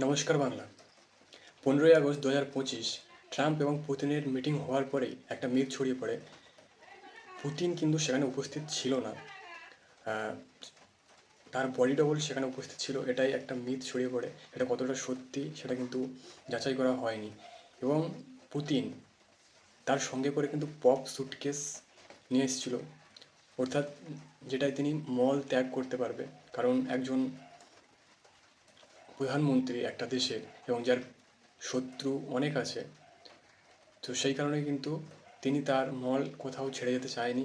নমস্কার বাংলা। পনেরোই আগস্ট দু হাজার পঁচিশ ট্রাম্প এবং পুতিনের মিটিং হওয়ার পরেই একটা মিথ ছড়িয়ে পড়ে। পুতিন কিন্তু সেখানে উপস্থিত ছিল না। তার বডি ডবল সেখানে উপস্থিত ছিল। এটাই একটা মিথ ছড়িয়ে পড়ে। এটা কতটা সত্যি সেটা কিন্তু যাচাই করা হয়নি। এবং পুতিন তার সঙ্গে করে কিন্তু পপ সুটকেস নিয়ে এসেছিল। অর্থাৎ যেটায় তিনি মল ত্যাগ করতে পারবে। কারণ একজন প্রধানমন্ত্রী একটা দেশের এবং যার শত্রু অনেক আছে, তো সেই কারণে কিন্তু তিনি তার মল কোথাও ছেড়ে যেতে চায়নি।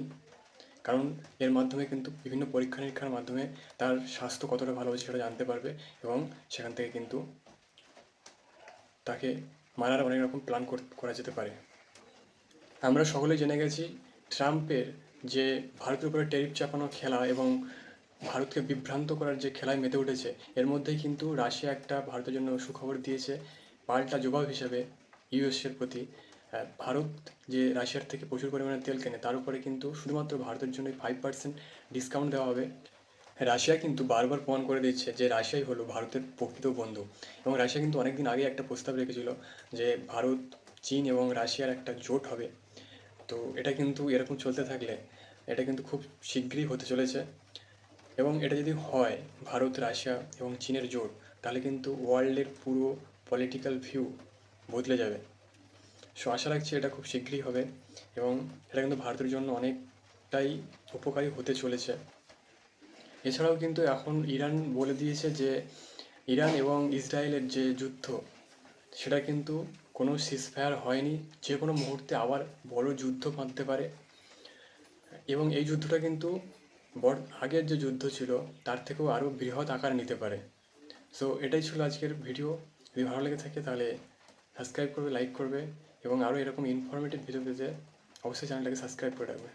কারণ এর মাধ্যমে কিন্তু বিভিন্ন পরীক্ষা নিরীক্ষার মাধ্যমে তার স্বাস্থ্য কতটা ভালো আছে সেটা জানতে পারবে এবং সেখান থেকে কিন্তু তাকে মারার অনেক রকম প্ল্যান করা যেতে পারে। আমরা সকলেই জেনে গেছি ট্রাম্পের যে ভারতের উপরে ট্যারিফ চাপানো খেলা এবং ভারতকে বিভ্রান্ত করার যে খেলায় মেতে উঠেছে, এর মধ্যেই কিন্তু রাশিয়া একটা ভারতের জন্য সুখবর দিয়েছে, পাল্টা জবাব হিসাবে ইউএসের প্রতি। ভারত যে রাশিয়ার থেকে প্রচুর পরিমাণে তেল কেনে, তার উপরে কিন্তু শুধুমাত্র ভারতের জন্য ফাইভ পার্সেন্ট ডিসকাউন্ট দেওয়া হবে। রাশিয়া কিন্তু বারবার প্রমাণ করে দিচ্ছে যে রাশিয়াই হলো ভারতের প্রকৃত বন্ধু। এবং রাশিয়া কিন্তু অনেকদিন আগে একটা প্রস্তাব রেখেছিল যে ভারত, চীন এবং রাশিয়ার একটা জোট হবে। তো এটা কিন্তু এরকম চলতে থাকলে এটা কিন্তু খুব শীঘ্রই হতে চলেছে। এবং এটা যদি হয়, ভারত, রাশিয়া এবং চীনের জোট, তাহলে কিন্তু ওয়ার্ল্ডের পুরো পলিটিক্যাল ভিউ বদলে যাবে। সো আশা রাখছি এটা খুব শীঘ্রই হবে এবং এটা কিন্তু ভারতের জন্য অনেকটাই উপকারী হতে চলেছে। এছাড়াও কিন্তু এখন ইরান বলে দিয়েছে যে, ইরান এবং ইসরায়েলের যে যুদ্ধ, সেটা কিন্তু কোনো সিজফায়ার হয়নি, যে কোনো মুহূর্তে আবার বড় যুদ্ধ বাঁধতে পারে। এবং এই যুদ্ধটা কিন্তু বর আগের যে যুদ্ধ ছিল, তার থেকেও আরও বৃহৎ আকার নিতে পারে। সো এটাই ছিল আজকের ভিডিও। যদি ভালো লেগে থাকে, তাহলে সাবস্ক্রাইব করবে লাইক করবে, এবং আরও এরকম ইনফরমেটিভ ভিডিও পেতে অবশ্যই চ্যানেলটাকে সাবস্ক্রাইব করে রাখবে।